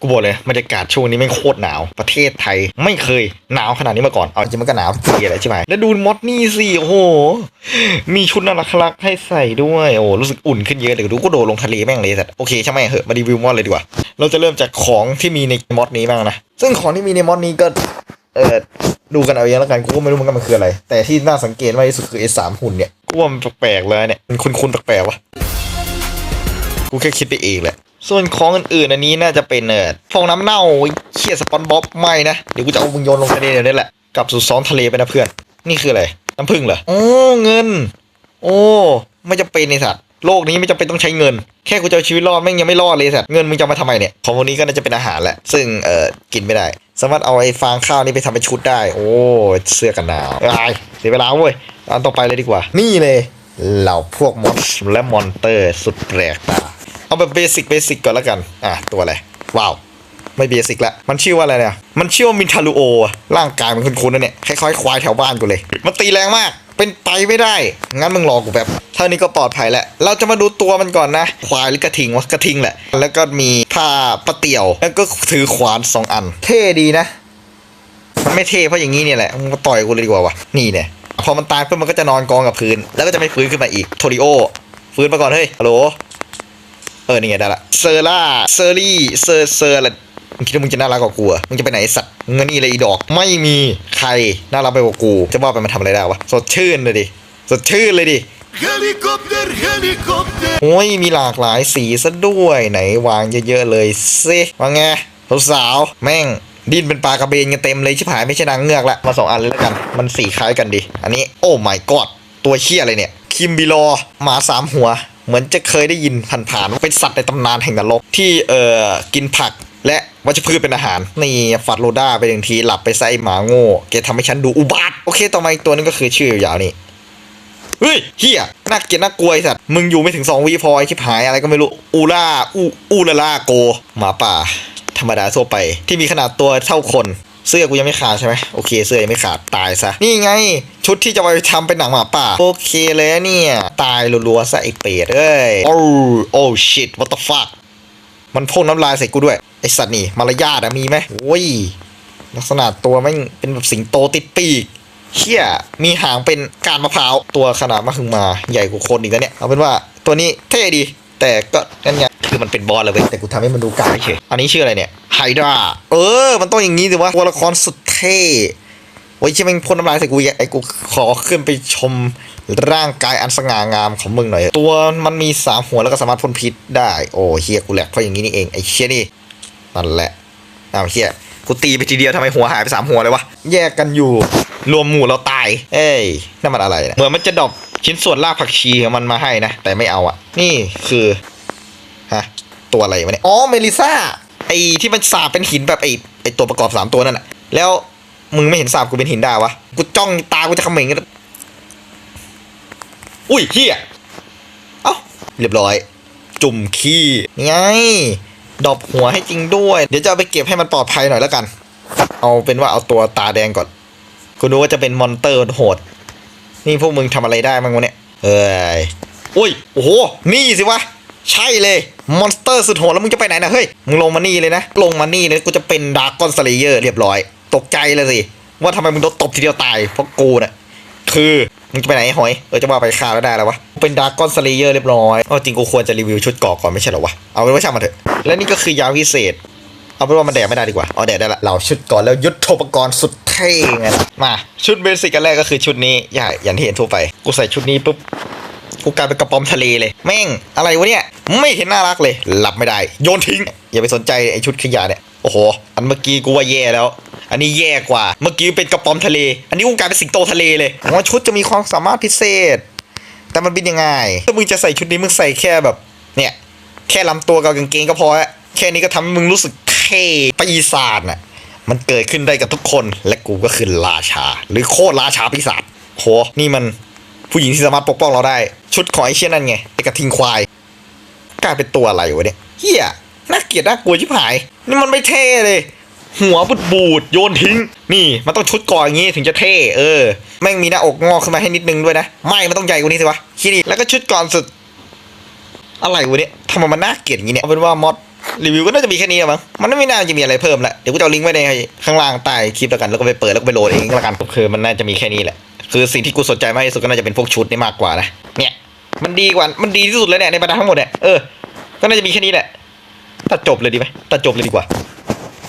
กูบอกเลยบรรยากาศช่วงนี้แม่โคตรหนาว ประเทศไทยไม่เคยหนาวขนาดนี้มาก่อน เอาจริงมันก็หนาวทุกปีอะไรใช่ไหมแล้วดูมอดนี่สิโอ้โห มีชุดน่ารักๆให้ใส่ด้วย โอ้รู้สึกอุ่นขึ้นเยอะเลยดูก็โดดลงทะเลแม่งเลยสัตว์โอเคใช่ไหมเหอะมารีวิวมอดเลยดีกว่า เราจะเริ่มจากของที่มีในมอดนี้บ้างนะ ซึ่งของที่มีในมอดนี้ก็เออดูกันเอาเองแล้วกันกูก็ไม่รู้เหมือนกันมันคืออะไร แต่ที่น่าสังเกตมากที่สุดคือไอ้สามหุ่นเนี่ยกูว่ามันแปลกๆเลยเนี่ยมันคุ้นๆแปลกๆวะกูแค่คิดไปเองแหละ ส่วนของอื่นๆอันนี้น่าจะเป็นเออฟองน้ำเน่าไอ้เคียสปอนบ๊อบไม่นะ เดี๋ยวกูจะเอามึงโยนลงทะเลเดี๋ยวนี้แหละกลับสู่ซ้อนทะเลไปนะเพื่อน นี่คืออะไร น้ำผึ้งเหรอโอ้เงิน โอ้ไม่จำเป็นไอสัตว์โลกนี้ไม่จำเป็นต้องใช้เงิน แค่กูจะเอาชีวิตรอดแม่งยังไม่รอดเลยสัตว์เงินมึงจะมาทำไมเนี่ยของพวกนี้ก็น่าจะเป็นอาหารแหละ ซึ่งเอ่อกินไม่ได้ สามารถเอาไอ้ฟางข้าวนี่ไปทำเป็นชุดได้ โอ้เสื้อกันหนาวไอ้เสียเวลาเว้ยอันต่อไปเลยดีกว่า นี่เลยเหล่าพวกมอสและมอนเตอร์สุดแปลกตา เอาแบบเบสิกเบสิกก่อนแล้วกัน อะตัวอะไร ว้าว ไม่เบสิกละ มันชื่อว่าอะไรเนี่ย มันชื่อว่ามินทารุโออะร่างกายมันคุ้นๆนะเนี่ย คล้ายๆควายแถวบ้านกูเลย มันตีแรงมาก เป็นไปไม่ได้ งั้นมึงรอกูแบบเท่านี้ก็ปลอดภัยแล้ว เราจะมาดูตัวมันก่อนนะ ควายหรือกระทิงวะ กระทิงแหละ แล้วก็มีผ้าปะเตี่ยว แล้วก็ถือขวานสองอัน เท่ดีนะ มันไม่เท่เพราะอย่างนี้เนี่ยแหละ มึงมาต่อยกูเลยดีกว่าวะ นี่เนี่ย พอมันตายปุ๊บมันก็จะนอนกองกับพื้น แล้วก็จะไม่ฟื้นขึ้นมาอีก โทริโอ ฟื้นมาก่อนเฮ้ย ฮัลโหล เออนี่ไงได้ละเซอร์ล่าเซอร์รี่เซอร์เซอร์อะไรมึงคิดว่ามึงจะน่ารักกว่ากูเหรอะมึงจะไปไหนไอ้สัตว์มึงก็นี่เลยอีดอก ไม่มีใครน่ารักไปกว่ากู จะว่าไปมันทำอะไรได้วะ สดชื่นเลยดิ สดชื่นเลยดิ Helikopter, helikopter. โอ้ย มีหลากหลายสีซะด้วยไหนวางเยอะๆเลยซิว่าไงสาวๆแม่งดิ้นเป็นปลากระเบนกันเต็มเลยชิบหายไม่ใช่นางเงือกละมาสองอันเลยแล้วกัน มันสีคล้ายกันดิ อันนี้โอ้ my god ตัวเชี่ยอะไรเนี่ย คิมบิลอหมาสามหัว เหมือนจะเคยได้ยินผ่านๆว่าเป็นสัตว์ในตำนานแห่งนรกที่เอ่อกินผักและวัชพืชเป็นอาหาร นี่ฟัดโลด้าไปหนึ่งทีหลับไปไส้หมาโง่แกทำให้ฉันดูอุบาทโอเคต่อมาอีกตัวนึงก็คือชื่อยาวๆนี่เฮ้ยเฮียน่าเกลียดน่ากลัวไอ้สัตว์มึงอยู่ไม่ถึงสองวิพอไอ้ชิบหายอะไรก็ไม่รู้อูล่าอูอูลาล่าโก หมาป่า ธรรมดาทั่วไป ที่มีขนาดตัวเท่าคน เสื้อกูยังไม่ขาดใช่ไหมโอเค เสื้อยังไม่ขาดตายซะนี่ไง ชุดที่จะไปทำเป็นหนังหมาป่า โอเคเลยเนี่ย ตายรัวๆซะไอ้เป็ดเอ้ยโอ้โอ้ shit what the fuck มันพ่นน้ำลายใส่กูด้วย ไอสัตว์นี่ มารยาทอะมีไหมโอ้ยลักษณะตัวแม่งเป็นแบบสิงโตติดปีกเชี่ยมีหางเป็นการมะพร้าวตัวขนาดมาถึงมาใหญ่กว่าคนอีกแล้วเนี่ย เอาเป็นว่าตัวนี้เท่ดี แต่ก็นั่นไงคือมันเป็นบอลเลยเว้ยแต่กูทำให้มันดูกลางเฉยอันนี้ชื่ออะไรเนี่ยไฮดราเออ มันต้องอย่างนี้สิวะตัวละครสุดเท่โอ้ยใช่แม่งพ่นน้ำลายใส่กูอีกไอ้กูขอขึ้นไปชมร่างกายอันสง่างามของมึงหน่อย ตัวมันมีสามหัวแล้วก็สามารถพ่นพิษได้ โอ้เฮียกูแหลกเพราะอย่างนี้นี่เองไอ้เชี่ยนี่นั่นแหละอ้าวเฮียกูตีไปทีเดียวทำไมหัวหายไปสามหัวเลยวะแยกกันอยู่รวมหมู่เราตาย เอ้ยนั่นมันอะไรนะเหมือนมันจะดรอป ชิ้นส่วนรากผักชีมันมาให้นะ แต่ไม่เอาอะนี่คือฮะตัวอะไรวะเนี่ยอ๋อเมลิซ่าไอที่มันสาบเป็นหินแบบไอไอตัวประกอบสามตัวนั่นอะแล้วมึงไม่เห็นสาบกูเป็นหินได้วะกูจ้องตากูจะเขม่งกันอุ้ยเฮียเอ้าเรียบร้อย จุ่มขี้ไงดอปหัวให้จริงด้วย เดี๋ยวจะเอาไปเก็บให้มันปลอดภัยหน่อยแล้วกัน เอาเป็นว่าเอาตัวตาแดงก่อนกูรู้ว่าจะเป็นมอนเตอร์โหด นี่พวกมึงทำอะไรได้บ้างวะเนี่ย เอ้ยอุ้ย โอ้โห นี่สิวะ ใช่เลย มอนสเตอร์สุดโหดแล้วมึงจะไปไหนนะเฮ้ย มึงลงมานี่เลยนะ ลงมานี่เลยกูจะเป็นดาร์กอนสเลเยอร์เรียบร้อย ตกใจเลยสิ ว่าทำไมมึงโดนตบทีเดียวตาย เพราะกูน่ะ คือ มึงจะไปไหนหอย เออจะว่าไปฆ่าแล้วได้แล้ววะ เป็นดาร์กอนสเลเยอร์เรียบร้อยอ๋อจริงกูควรจะรีวิวชุดเกาะก่อนไม่ใช่เหรอวะ เอาเป็นว่าช่างมันเถอะ และนี่ก็คือยาวิเศษ เอาเป็นว่ามันแดกไม่ได้ดีกว่าเอาแดกได้ละเราชุดก่อนแล้วยุทปกรณ์สุดเท่ไงล่ะมาชุดเบสิกกันแรกก็คือชุดนี้อย่าอย่างที่เห็นทั่วไป กูใส่ชุดนี้ปุ๊บกูกลายเป็นกระป๋อมทะเลเลย แม่งอะไรวะเนี่ย ไม่เห็นน่ารักเลย หลับไม่ได้ โยนทิ้ง อย่าไปสนใจไอชุดขยะเนี่ยโอ้โห อันเมื่อกี้กูว่าแย่แล้ว อันนี้แย่กว่า เมื่อกี้เป็นกระป๋อมทะเล อันนี้กูกลายเป็นสิงโตทะเลเลยว่าชุดจะมีความสามารถพิเศษ แต่มันเป็นยังไงถ้ามึงจะใส่ชุดนี้มึงใส่แค่แบบ เนี่ย แค่ลำตัวกับกางเกงก็พอแค่นี้ก็ทำให้มึงรู้สึก ท่ปีศาจน่ะมันเกิดขึ้นได้กับทุกคนและกูก็คือราชา หรือโคตรราชาปีศาจโหนี่มันผู้หญิงที่สามารถปกป้องเราได้ ชุดของไอเชี่ยนั่นไงไอกระทิงควายกลายเป็นตัวอะไรวะเนี่ยเฮียน่าเกลียดน่ากลัวชิบหาย นี่มันไม่เท่เลย หัวบูดบูดโยนทิ้ง นี่มันต้องชุดก่อนอย่างงี้ถึงจะเท่เออแม่งมีหน้าอกงอกขึ้นมาให้นิดนึงด้วยนะไม่มันต้องใหญ่กว่านี้สิวะขี้นี่แล้วก็ชุดก่อนสุดอะไรวะเนี่ยทำไมมันน่าเกลียดอย่างนี้เนี่ยเอาเป็นว่ามอด รีวิวก็น่าจะมีแค่นี้ละมั้งมันไม่น่าจะมีอะไรเพิ่มละเดี๋ยวกูจะเอาลิงก์ไว้ในข้างล่างใต้คลิปแล้วกันแล้วก็ไปเปิดแล้วก็ไปโหลดเองก็แล้วกันคือมันน่าจะมีแค่นี้แหละคือสิ่งที่กูสนใจมากที่สุดก็น่าจะเป็นพวกชุดนี่มากกว่านะเนี่ยมันดีกว่ามันดีที่สุดเลยเนี่ยในบรรดาทั้งหมดเนี่ยเออก็น่าจะมีแค่นี้แหละตัดจบเลยดีไหมตัดจบเลยดีกว่า